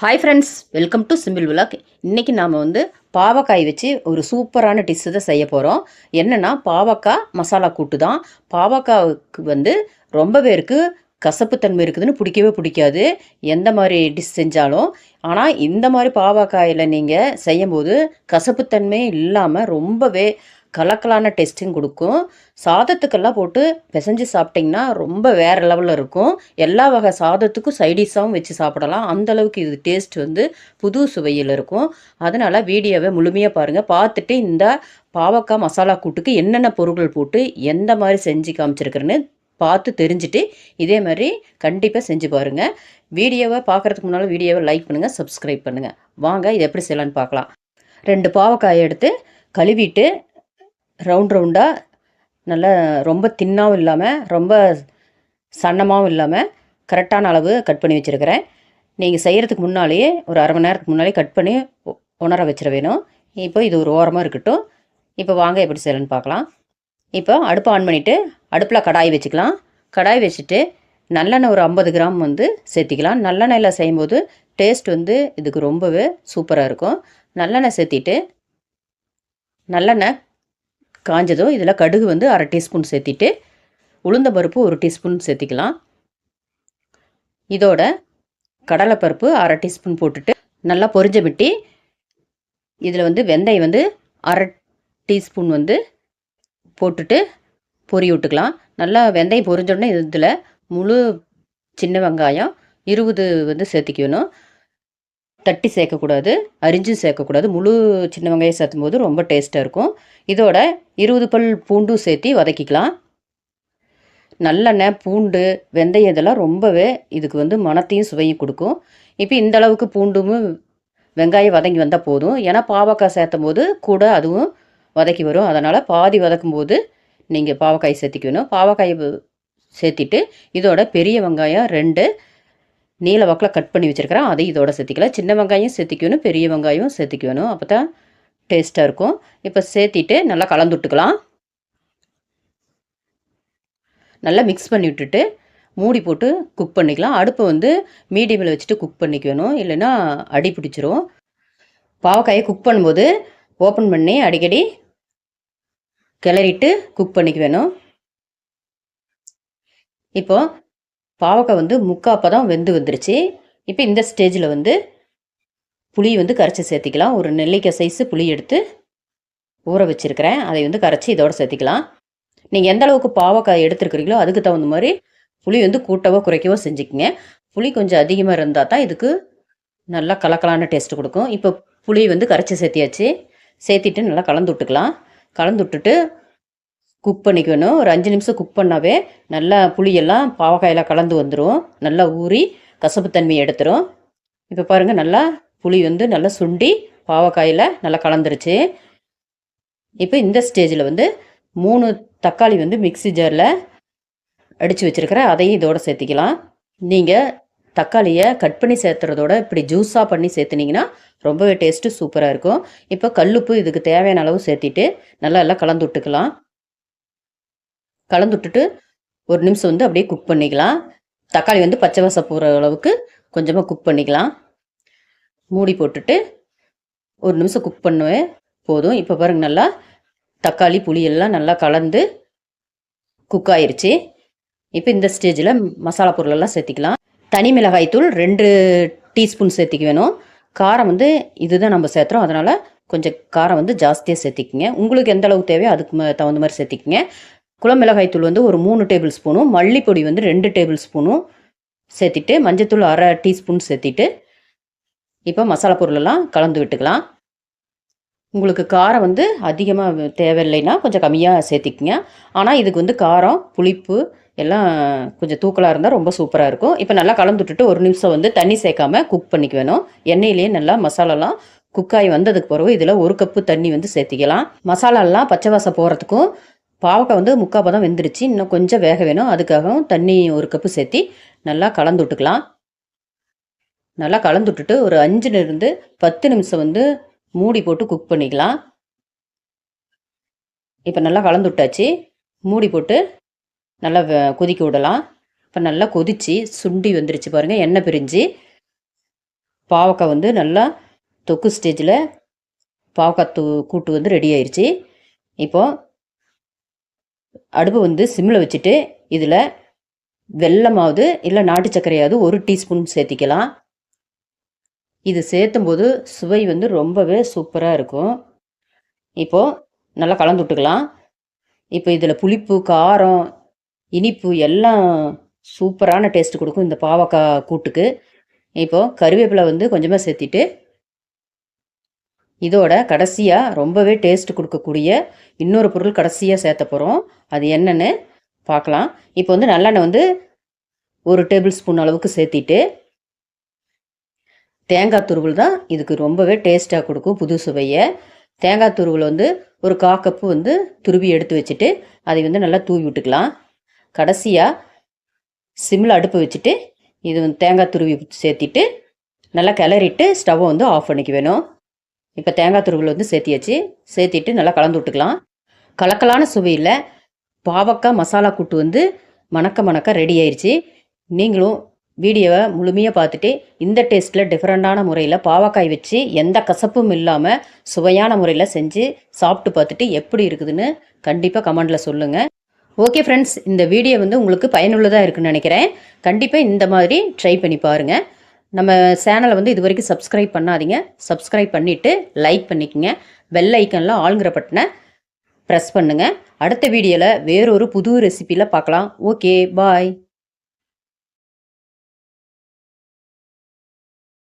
Hi friends welcome to simple vlog இன்றைக்கி நாம் வந்து பாவக்காய் வச்சு ஒரு சூப்பரான டிஷ்ஷு தான் செய்ய போகிறோம் என்னென்னா பாவக்காய் மசாலா கூட்டு தான். பாவக்காவுக்கு வந்து ரொம்ப பேருக்கு கசப்புத்தன்மை இருக்குதுன்னு பிடிக்கவே பிடிக்காது. எந்த மாதிரி டிஷ் செஞ்சாலும். ஆனால் இந்த மாதிரி பாவக்காயில் நீங்கள் செய்யும்போது கசப்புத்தன்மை இல்லாமல் ரொம்பவே கலக்கலான டேஸ்ட்டும் கொடுக்கும். சாதத்துக்கெல்லாம் போட்டு பிசைஞ்சு சாப்பிட்டிங்கன்னா ரொம்ப வேறு லெவலில் இருக்கும். எல்லா வகை சாதத்துக்கும் சைடிஷாகவும் வச்சு சாப்பிடலாம். அந்த அளவுக்கு இது டேஸ்ட் வந்து புது சுவையில் இருக்கும். அதனால் வீடியோவை முழுமையாக பாருங்கள் பார்த்துட்டு இந்த பாவக்காய் மசாலா கூட்டுக்கு என்னென்ன பொருட்கள் போட்டு எந்த மாதிரி செஞ்சு காமிச்சிருக்கிறேன்னு பார்த்து தெரிஞ்சுட்டு இதே மாதிரி கண்டிப்பாக செஞ்சு பாருங்கள் வீடியோவை பார்க்குறதுக்கு முன்னால் வீடியோவை லைக் பண்ணுங்கள் சப்ஸ்கிரைப் பண்ணுங்கள் வாங்க இது எப்படி செய்யலான்னு பார்க்கலாம். ரெண்டு பாவக்காயை எடுத்து கழுவிட்டு ரவுண்ட் ரவுண்டாக நல்லா ரொம்ப தின்னாகவும் இல்லாமல் ரொம்ப சன்னமாகவும் இல்லாமல் கரெக்டான அளவு கட் பண்ணி வச்சுருக்கிறேன். நீங்கள் செய்கிறதுக்கு முன்னாலேயே ஒரு அரை மணி நேரத்துக்கு முன்னாலே கட் பண்ணி உணர வச்சிட வேணும். இப்போ இது ஒரு ஓரமாக இருக்கட்டும். இப்போ வாங்க எப்படி செய்யலன்னு பார்க்கலாம். இப்போ அடுப்பை ஆன் பண்ணிவிட்டு அடுப்பில் கடாய் வச்சுக்கலாம். கடாய் வச்சுட்டு நல்லெண்ணெய் ஒரு ஐம்பது கிராம் வந்து சேர்த்திக்கலாம். நல்லெண்ணெயில் செய்யும்போது டேஸ்ட் வந்து இதுக்கு ரொம்பவே சூப்பராக இருக்கும். நல்லெண்ணெய் சேர்த்திட்டு நல்லெண்ணெய் காஞ்சதும் இதில் கடுகு வந்து அரை டீஸ்பூன் சேர்த்திட்டு உளுந்த பருப்பு ஒரு டீஸ்பூன் சேர்த்திக்கலாம். இதோட கடலைப்பருப்பு அரை டீஸ்பூன் போட்டுட்டு நல்லா பொரிஞ்ச விட்டி இதில் வந்து வெந்தயம் வந்து அரை டீஸ்பூன் வந்து போட்டுட்டு பொறி விட்டுக்கலாம். நல்லா வெந்தயம் பொரிஞ்சோடனே இதில் முழு சின்ன வெங்காயம் இருபது வந்து சேர்த்திக்கணும். தட்டி சேர்க்கக்கூடாது அரிஞ்சும் சேர்க்கக்கூடாது. முழு சின்ன வெங்காயம் சேர்த்தும் போது ரொம்ப டேஸ்ட்டாக இருக்கும். இதோட இருபது பல் பூண்டும் சேர்த்து வதக்கிக்கலாம். நல்லெண்ணெய் பூண்டு வெந்தயம் இதெல்லாம் ரொம்பவே இதுக்கு வந்து மனத்தையும் சுவையும் கொடுக்கும். இப்போ இந்த அளவுக்கு பூண்டும் வெங்காயம் வதங்கி வந்தால் போதும். ஏன்னா பாவக்காய் சேர்த்தும் போது கூட அதுவும் வதக்கி வரும். அதனால் பாதி வதக்கும் போது நீங்கள் பாவக்காய் சேர்த்திக்கணும். பாவக்காய் சேர்த்திட்டு இதோட பெரிய வெங்காயம் ரெண்டு நீல வாக்கில் கட் பண்ணி வச்சுருக்கிறேன். அதை இதோட சேர்த்திக்கலாம். சின்ன வெங்காயம் சேர்த்திக்கணும் பெரிய வெங்காயம் சேர்த்திக்கணும். அப்போ தான் டேஸ்ட்டாக இருக்கும். இப்போ சேர்த்திட்டு நல்லா கலந்து விட்டுக்கலாம். நல்லா மிக்ஸ் பண்ணி விட்டுட்டு மூடி போட்டு குக் பண்ணிக்கலாம். அடுப்பை வந்து மீடியமில் வச்சுட்டு குக் பண்ணிக்கணும். இல்லைன்னா அடி பிடிச்சிரும். பாவக்காயை குக் பண்ணும்போது ஓப்பன் பண்ணி அடிக்கடி கிளறிட்டு குக் பண்ணிக்க வேணும். இப்போ பாவக்காய் வந்து முக்காப்பா தான் வெந்து வந்துருச்சு. இப்போ இந்த ஸ்டேஜில் வந்து புளி வந்து கரைச்சி சேர்த்திக்கலாம். ஒரு நெல்லிக்காய் சைஸு புளி எடுத்து ஊற வச்சுருக்கிறேன். அதை வந்து கரைச்சி இதோட சேர்த்திக்கலாம். நீங்கள் எந்த அளவுக்கு பாவக்காய் எடுத்துருக்கிறீங்களோ அதுக்கு தகுந்த மாதிரி புளி வந்து கூட்டவோ குறைக்கவோ செஞ்சுக்கங்க. புளி கொஞ்சம் அதிகமாக இருந்தால் தான் இதுக்கு நல்லா கலக்கலான டேஸ்ட் கொடுக்கும். இப்போ புளி வந்து கரைச்சி சேர்த்தியாச்சு. சேர்த்திட்டு நல்லா கலந்து விட்டுக்கலாம். கலந்து விட்டுட்டு குக் பண்ணிக்கணும். ஒரு அஞ்சு நிமிஷம் குக் பண்ணாவே நல்லா புளியெல்லாம் பாவக்காயெல்லாம் கலந்து வந்துடும் நல்லா ஊறி கசப்பு தன்மையை எடுத்துரும். இப்போ பாருங்கள் நல்லா புளி வந்து நல்லா சுண்டி பாவக்காயில் நல்லா கலந்துருச்சு. இப்போ இந்த ஸ்டேஜில் வந்து மூணு தக்காளி வந்து மிக்ஸி ஜாரில் அடித்து வச்சுருக்கிறேன் அதையும் இதோட சேர்த்திக்கலாம். நீங்கள் தக்காளியை கட் பண்ணி சேர்த்துறதோட இப்படி ஜூஸாக பண்ணி சேர்த்துனீங்கன்னா ரொம்பவே டேஸ்ட்டு சூப்பராக இருக்கும். இப்போ கல்லுப்பு இதுக்கு தேவையான அளவு சேர்த்திட்டு நல்லா எல்லாம் கலந்து விட்டுக்கலாம். கலந்து விட்டுட்டு ஒரு நிமிஷம் வந்து அப்படியே குக் பண்ணிக்கலாம். தக்காளி வந்து பச்சை வாசம் போகிற அளவுக்கு கொஞ்சமாக குக் பண்ணிக்கலாம். மூடி போட்டுட்டு ஒரு நிமிஷம் குக் பண்ணுவேன் போதும். இப்போ பாருங்க நல்லா தக்காளி புளி எல்லாம் நல்லா கலந்து குக் ஆயிடுச்சு இப்போ இந்த ஸ்டேஜில் மசாலா பொருளெல்லாம் சேர்த்திக்கலாம். தனி மிளகாய் தூள் ரெண்டு டீஸ்பூன் சேர்த்திக்க வேணும். காரம் வந்து இதுதான் நம்ம சேர்த்துறோம். அதனால் கொஞ்சம் காரம் வந்து ஜாஸ்தியாக சேர்த்திக்கிங்க. உங்களுக்கு எந்த அளவுக்கு தேவையோ அதுக்கு தகுந்த மாதிரி சேர்த்திக்கிங்க. குளம் மிளகாய் தூள் வந்து ஒரு மூணு டேபிள் ஸ்பூனும் மல்லிப்பொடி வந்து ரெண்டு டேபிள் ஸ்பூனும் சேர்த்திட்டு மஞ்சத்தூள் அரை டீஸ்பூன் சேர்த்திட்டு இப்போ மசாலா பொருளெல்லாம் கலந்து விட்டுக்கலாம். உங்களுக்கு காரம் வந்து அதிகமாக தேவையில்லைன்னா கொஞ்சம் கம்மியாக சேர்த்திக்கங்க. ஆனால் இதுக்கு வந்து காரம் புளிப்பு எல்லாம் கொஞ்சம் தூக்கலாக இருந்தால் ரொம்ப சூப்பராக இருக்கும். இப்போ நல்லா கலந்து விட்டுட்டு ஒரு நிமிஷம் வந்து தண்ணி சேர்க்காம குக் பண்ணிக்க வேணும். எண்ணெயிலேயே நல்லா மசாலாலாம் குக்காகி வந்ததுக்கு பிறகு இதில் ஒரு கப்பு தண்ணி வந்து சேர்த்திக்கலாம். மசாலாலாம் பச்சை வாசம் போகிறதுக்கும் பாவக்காய் வந்து முக்கால் பதம் வெந்துருச்சு. இன்னும் கொஞ்சம் வேக வேணும். அதுக்காகவும் தண்ணி ஒரு கப்பு சேர்த்தி நல்லா கலந்து விட்டுக்கலாம். நல்லா கலந்து விட்டுட்டு ஒரு அஞ்சுலேருந்து பத்து நிமிஷம் வந்து மூடி போட்டு குக் பண்ணிக்கலாம். இப்போ நல்லா கலந்து விட்டாச்சு. மூடி போட்டு நல்லா வ- கொதிக்க விடலாம். இப்போ நல்லா கொதிச்சு சுண்டி வந்துருச்சு பாருங்கள் எண்ணெய் பிரிஞ்சு. பாவக்காய் வந்து நல்லா தொக்கு ஸ்டேஜில் பாவக்காய் தூ கூட்டு வந்து ரெடி ஆயிடுச்சு இப்போது அடுப்பு வந்து சிம்மில் வச்சுட்டு இதில் வெல்லமாவது இல்லை நாட்டு சர்க்கரையாவது ஒரு டீஸ்பூன் சேர்த்திக்கலாம். இது சேர்த்தும்போது சுவை வந்து ரொம்பவே சூப்பராக இருக்கும். இப்போது நல்லா கலந்து விட்டுக்கலாம். இப்போ இதில் புளிப்பு காரம் இனிப்பு எல்லாம் சூப்பரான டேஸ்ட் கொடுக்கும் இந்த பாவக்காய் கூட்டுக்கு. இப்போது கருவேப்பிலை வந்து கொஞ்சமாக சேர்த்திட்டு இதோட கடைசியாக ரொம்பவே டேஸ்ட் கொடுக்கக்கூடிய இன்னொரு பொருள் கடைசியாக சேர்த்த போகிறோம் அது என்னன்னு பார்க்கலாம். இப்போ வந்து நல்லெண்ணெய் வந்து ஒரு டேபிள் ஸ்பூன் அளவுக்கு சேர்த்திட்டு தேங்காய் துருவல் தான் இதுக்கு ரொம்பவே டேஸ்ட்டாக கொடுக்கும் புது சுவையை. தேங்காய் துருவல் வந்து ஒரு கா கப்பு வந்து துருவி எடுத்து வச்சுட்டு அதை வந்து நல்லா தூவி விட்டுக்கலாம். கடைசியாக சிம்மில் அடுப்பு வச்சுட்டு இது வந்து தேங்காய் துருவி சேர்த்திட்டு நல்லா கிளறிட்டு ஸ்டவ்வை வந்து ஆஃப் பண்ணிக்க வேணும். இப்போ தேங்காய் துருவல் வந்து சேர்த்தியாச்சு. சேர்த்திட்டு நல்லா கலந்து விட்டுக்கலாம். கலக்கலான சுவையில் பாவக்காய் மசாலா கூட்டு வந்து மணக்க மணக்க ரெடி ஆயிடுச்சு நீங்களும் வீடியோவை முழுமையாக பார்த்துட்டு இந்த டேஸ்ட்டில் டிஃப்ரெண்ட்டான முறையில் பாவக்காய் வச்சு எந்த கசப்பும் இல்லாமல் சுவையான முறையில் செஞ்சு சாப்பிட்டு பார்த்துட்டு எப்படி இருக்குதுன்னு கண்டிப்பாக கமெண்டில் சொல்லுங்கள் ஓகே ஃப்ரெண்ட்ஸ் இந்த வீடியோ வந்து உங்களுக்கு பயனுள்ளதாக இருக்குன்னு நினைக்கிறேன். கண்டிப்பாக இந்த மாதிரி ட்ரை பண்ணி பாருங்கள் நம்ம சேனலை வந்து இது வரைக்கும் சப்ஸ்கிரைப் பண்ணாதீங்க. சப்ஸ்கிரைப் பண்ணிவிட்டு லைக் பண்ணிக்கோங்க. பெல் ஐக்கனில் ஆளுங்கிற பட்டனை ப்ரெஸ் பண்ணுங்கள் அடுத்த வீடியோவில் வேறொரு புது ரெசிப்பியில் பார்க்கலாம். Okay bye